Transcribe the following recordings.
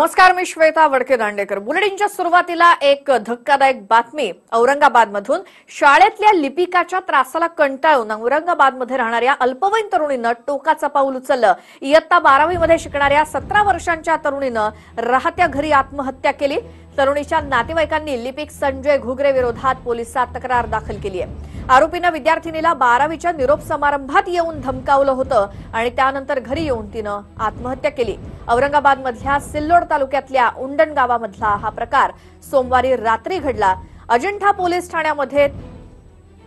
नमस्कार मी श्वेता वडके दांडेकर. बुलेटिनच्या सुरुवातीला एक धक्कादायक बातमी औरंगाबादमधून. शाळेतल्या लिपिकाच्या त्रासाला कंटाळून औरंगाबादमध्ये राहणाऱ्या अल्पवयीन तरुणीनं टोकाचं पाऊल उचललं. इयत्ता बारावीमध्ये शिकणाऱ्या सतरा वर्षांच्या तरुणीनं राहत्या घरी आत्महत्या केली. तरुणीच्या नातेवाईकांनी लिपिक संजय घुगरे विरोधात पोलिसात तक्रार दाखल केली आहे आरोपीनं विद्यार्थिनीला बारावीच्या निरोप समारंभात येऊन धमकावलं होतं आणि त्यानंतर घरी येऊन तिनं आत्महत्या केली. औरंगाबादमधल्या सिल्लोड तालुक्यातल्या उंडण गावामधला हा प्रकार सोमवारी रात्री घडला. अजिंठा पोलीस ठाण्यामध्ये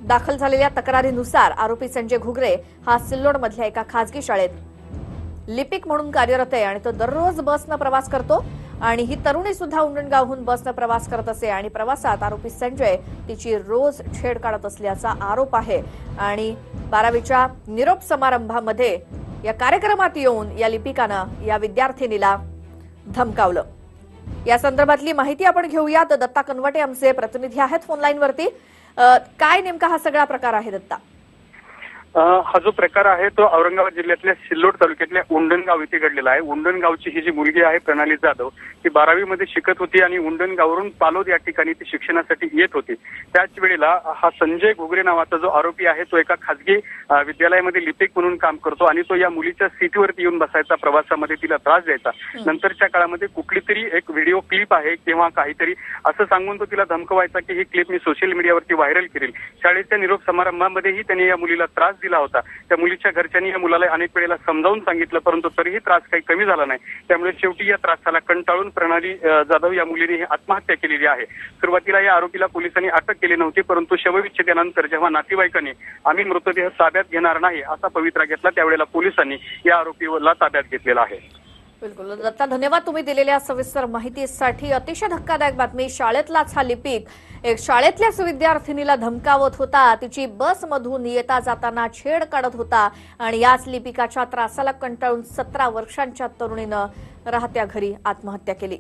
दाखल झालेल्या तक्रारीनुसार आरोपी संजय घुगरे हा सिल्लोडमधल्या एका खासगी शाळेत लिपिक म्हणून कार्यरत आहे आणि तो दररोज बसनं प्रवास करतो. आणि ही तरुणी सुद्धा उंडणगावहून बसनं प्रवास करत असे आणि प्रवासात आरोपी संजय तिची रोज छेड काढत असल्याचा आरोप आहे. आणि बारावीच्या निरोप समारंभामध्ये या कार्यक्रमात येऊन या लिपिकानं या विद्यार्थिनीला धमकावलं. या संदर्भातली माहिती आपण घेऊयात. दत्ता कनवटे आमचे प्रतिनिधी आहेत फोनलाईनवरती. काय नेमका हा सगळा प्रकार आहे दत्ता? हा जो प्रकार आहे तो औरंगाबाद जिल्ह्यातल्या सिल्लोड तालुक्यातल्या उंडणगाव इथे घडलेला आहे. उंडणगावची ही जी मुलगी आहे प्रणाली जाधव ती बारावीमध्ये शिकत होती आणि उंडणगावरून पालोद या ठिकाणी ती शिक्षणासाठी येत होती. त्याच वेळेला हा संजय घुगरे नावाचा जो आरोपी आहे तो एका खासगी विद्यालयामध्ये लिपिक म्हणून काम करतो आणि तो या मुलीच्या सीटवरती येऊन बसायचा प्रवासामध्ये तिला त्रास द्यायचा. नंतरच्या काळामध्ये कुठली तरी एक व्हिडिओ क्लिप आहे किंवा काहीतरी असं सांगून तो तिला धमकवायचा की ही क्लिप मी सोशल मीडियावरती व्हायरल करेल शाळेच्या निरोप समारंभामध्येही त्याने या मुलीला त्रास दिला होता. त्या मुलीच्या घरच्यांनी या मुलाला अनेक वेळेला समजावून सांगितलं परंतु तरीही त्रास काही कमी झाला नाही. त्यामुळे शेवटी या त्रासाला कंटाळून प्रणाली जाधव या मुलीने ही आत्महत्या केलेली आहे. सुरुवातीला या आरोपीला पोलिसांनी अटक केली नव्हती परंतु शवविच्छेदनानंतर जेव्हा नातेवाईकांनी आम्ही मृतदेह ताब्यात घेणार नाही असा पवित्रा घेतला त्यावेळेला पोलिसांनी या आरोपीला ताब्यात घेतलेला आहे. बिलकुल. दत्ता धन्यवाद तुम्ही दिलेल्या सविस्तर माहितीसाठी. अतिशय धक्कादायक बातमी. शाळेतलाच हा लिपिक. एक शाळेतल्याच विद्यार्थिनीला धमकावत होता. तिची बसमधून येता जाताना छेड काढत होता आणि याच लिपिकाच्या त्रासाला कंटाळून सतरा वर्षांच्या तरुणीनं राहत्या घरी आत्महत्या केली.